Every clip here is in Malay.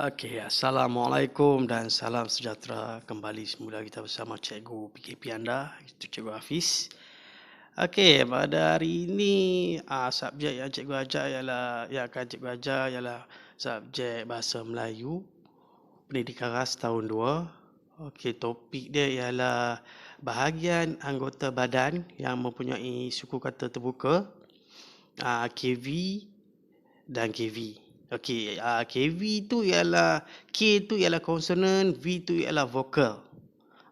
Okey, Assalamualaikum dan salam sejahtera. Kembali semula kita bersama Cikgu PKP anda, itu Cikgu Hafiz. Okey, pada hari ini uh, subjek yang Cikgu ajar ialah yang akan Cikgu ajar ialah subjek Bahasa Melayu Pendidikan Ras tahun 2. Okey, topik dia ialah bahagian anggota badan yang mempunyai suku kata terbuka uh, KV dan KV. Okey, uh, KV tu ialah K tu ialah konsonan, V tu ialah vokal.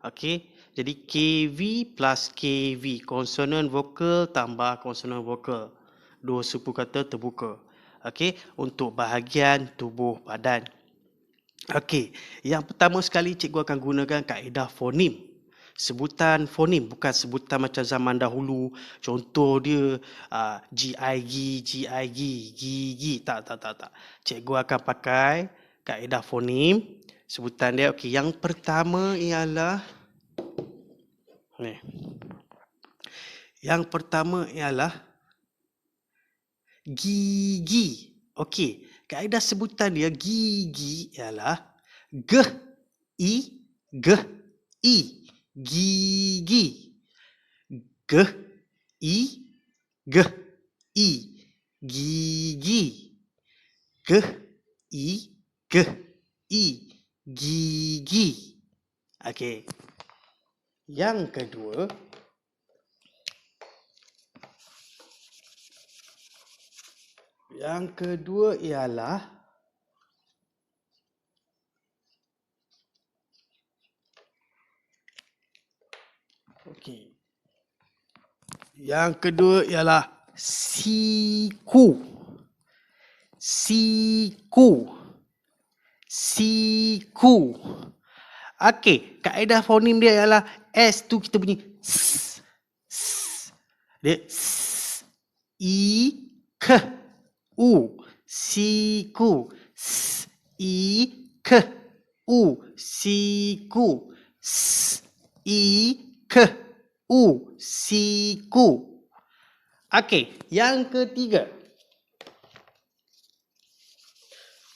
Okey, jadi KV plus KV, konsonan vokal tambah konsonan vokal. Dua suku kata terbuka. Okey, untuk bahagian tubuh badan. Okey, yang pertama sekali cikgu akan gunakan kaedah fonim sebutan fonim bukan sebutan macam zaman dahulu. Contoh dia uh, GIG GIG gigi tak tak tak tak. Cikgu akan pakai kaedah fonim. Sebutan dia okey yang pertama ialah ni. Yang pertama ialah gigi okey kaedah sebutan dia gigi ialah g i g i gigi g i g i. Gigi g i g i. Gigi okey. Yang kedua yang kedua ialah Okey. Yang kedua ialah siku. Siku. Siku. Okey, kaedah fonim dia ialah S tu kita bunyi S. S. Dia S. I. K. U. Siku. S. I. K. U. Siku. S. I ke u siku. Okey, yang ketiga.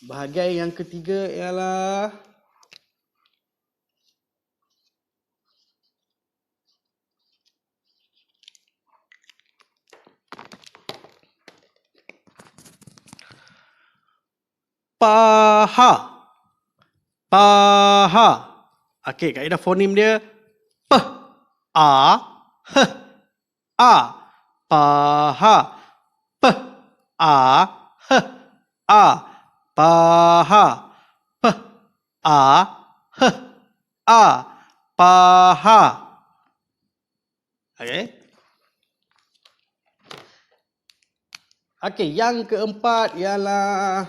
Bahagian yang ketiga ialah paha. Paha. Okey, kaedah fonim dia a h a paha p a h a paha p a h a paha okey. Okey yang keempat ialah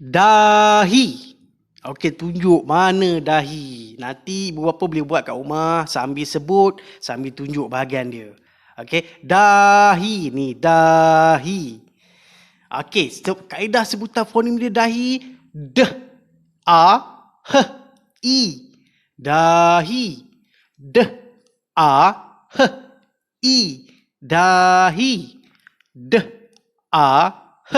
Dahi. Okey, tunjuk mana dahi. Nanti ibu bapa boleh buat kat rumah sambil sebut, sambil tunjuk bahagian dia. Okey, dahi ni, dahi. Okey, kaedah sebutan fonim dia dahi. D, A, H, I. Dahi. D, A, H, I. Dahi. D, A, H,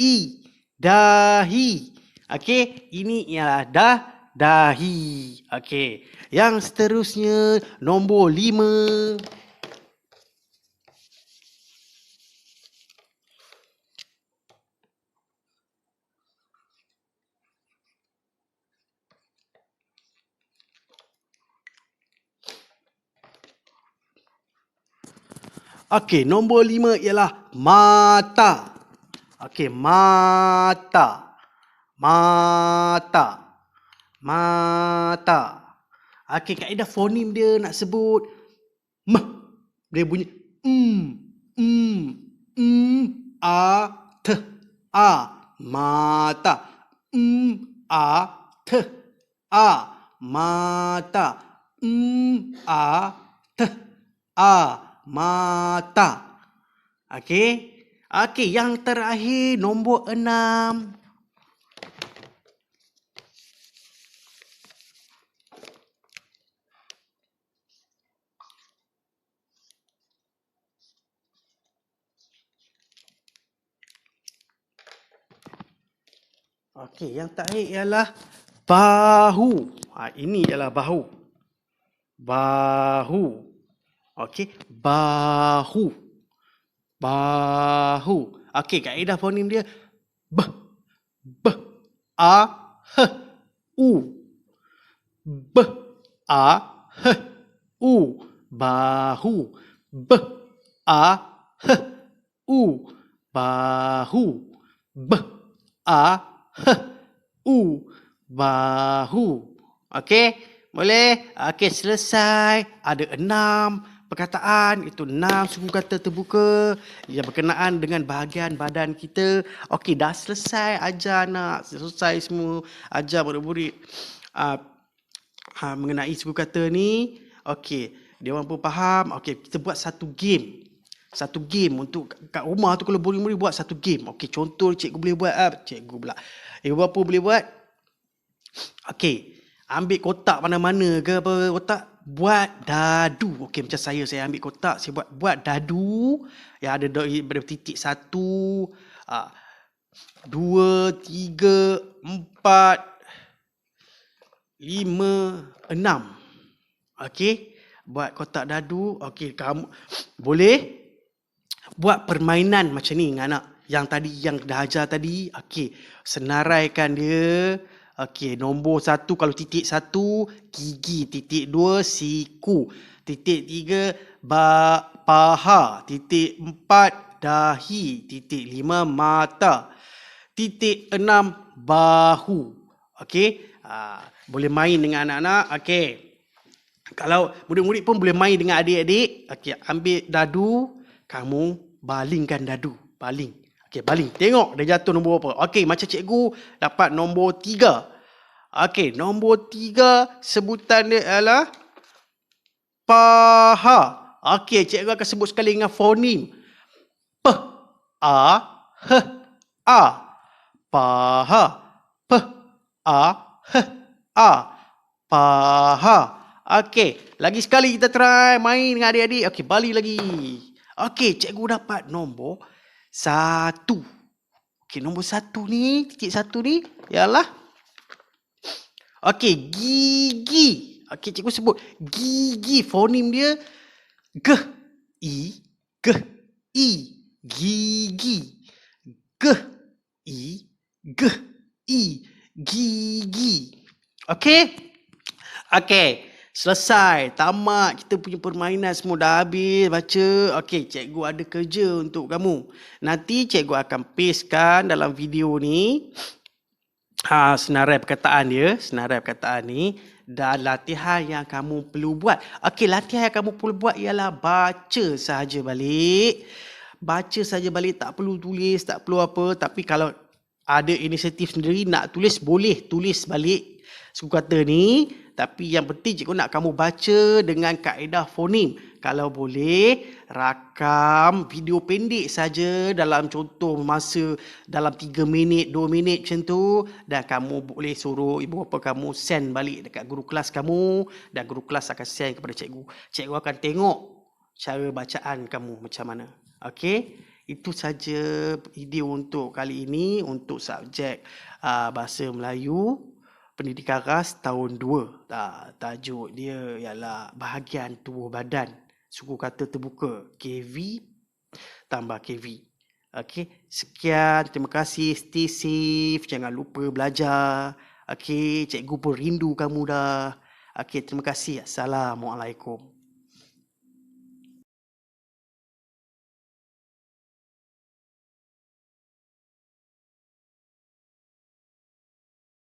I dahi. Okey, ini ialah dah dahi. Okey. Yang seterusnya nombor lima. Okey, nombor lima ialah mata. Okey, mata. Mata. Mata. Okey, kaedah fonim dia nak sebut m. Dia bunyi m. M. M. A. T. A. Mata. M. A. T. A. Mata. M. A. T. A. Mata. Okey. Okey, yang terakhir nombor enam. Okey, yang terakhir ialah bahu. Ha, ini ialah bahu. Bahu. Okey, bahu. Bahu. Okey, kaedah fonem dia b b a h u. B a h u. Bahu. B a h u. Bahu. B a h u. Bahu. Okey boleh? Okey selesai. Ada enam perkataan itu enam suku kata terbuka yang berkenaan dengan bahagian badan kita. Okey dah selesai ajar nak selesai semua ajar murid-murid. Uh, uh, mengenai suku kata ni okey dia mampu faham. Okey kita buat satu game. Satu game untuk kat rumah tu kalau murid-murid buat satu game. Okey contoh cikgu boleh buat ah cikgu pula. Ibu bapa boleh buat. Okey ambil kotak mana-mana ke apa kotak buat dadu. Okey macam saya saya ambil kotak saya buat buat dadu yang ada ber titik satu, uh, dua, tiga, empat, lima, enam. Okey buat kotak dadu. Okey kamu boleh buat permainan macam ni dengan anak yang tadi yang dah ajar tadi. Okey senaraikan dia Okey, nombor satu kalau titik satu, gigi. Titik dua, siku. Titik tiga, ba, paha. Titik empat, dahi. Titik lima, mata. Titik enam, bahu. Okey, ha, boleh main dengan anak-anak. Okey, kalau murid-murid pun boleh main dengan adik-adik. Okey, ambil dadu, kamu balingkan dadu. Baling. Okey, baling. Tengok dia jatuh nombor apa. Okey, macam cikgu dapat nombor tiga. Okey, nombor tiga sebutan dia adalah paha. Okey, cikgu akan sebut sekali dengan fonim. P, A, H, A. Paha. P, A, H, A. Paha. Okey, lagi sekali kita try main dengan adik-adik. Okey, balik lagi. Okey, cikgu dapat nombor satu. Okey, nombor satu ni, titik satu ni ialah Okey, gigi. Okey, cikgu sebut gigi. Fonim dia g i g i gigi. G i g i gigi. Okey? Okey. Selesai. Tamat kita punya permainan semua dah habis baca. Okey, cikgu ada kerja untuk kamu. Nanti cikgu akan pastekan dalam video ni ha, senarai perkataan dia, senarai perkataan ni dan latihan yang kamu perlu buat. Okey, latihan yang kamu perlu buat ialah baca sahaja balik. Baca saja balik, tak perlu tulis, tak perlu apa. Tapi kalau ada inisiatif sendiri nak tulis, boleh tulis balik suku kata ni. Tapi yang penting cikgu nak kamu baca dengan kaedah fonim. Kalau boleh, rakam video pendek saja dalam contoh masa dalam 3 minit, 2 minit macam tu. Dan kamu boleh suruh ibu bapa kamu send balik dekat guru kelas kamu. Dan guru kelas akan send kepada cikgu. Cikgu akan tengok cara bacaan kamu macam mana. Okey? Itu saja idea untuk kali ini untuk subjek uh, bahasa Melayu pendidikan ras tahun 2. Tak, tajuk dia ialah bahagian tubuh badan. Suku kata terbuka. KV tambah KV. Okey, sekian. Terima kasih. Stay safe. Jangan lupa belajar. Okey, cikgu pun rindu kamu dah. Okey, terima kasih. Assalamualaikum.